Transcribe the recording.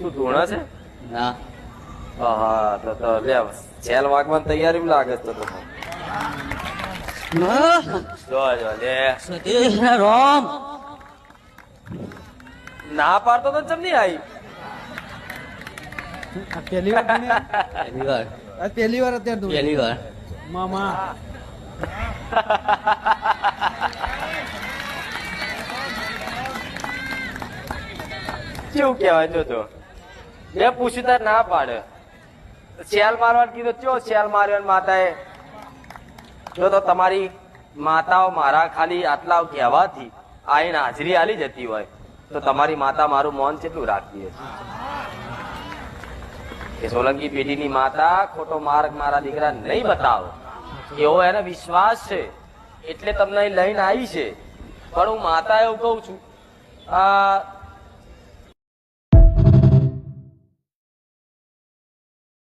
શું ધૂણા છે? ના. હા તો તો લે છેલ વાગવાની તૈયારી લાગે છે તો તો. જો જો લે. સતીશ ને રોમ. ના પાડતો તો ચમ નહીં આવી? આ પહેલી વાર પહેલી વાર. પહેલી વાર અત્યારે તું પહેલી વાર. મામા. કેવું કહેવાય જો તો મેં પૂછ્યું તાર ના પાડે. શેલ મારવાનું કીધું, ચો શેલ માર્યો માતાએ? જો તો તમારી માતાઓ મારા ખાલી આટલા કહેવાથી આઈને હાજરી આલી જતી હોય, તો તમારી માતા મારું મૌન કેટલું રાખતી કે સોલંકી પેઢીની માતા ખોટો માર્ગ મારા દીકરા નહીં બતાવો. એવો એને વિશ્વાસ છે, એટલે તમને લઈને આવી છે. પણ હું માતા એવું કહું છું, આ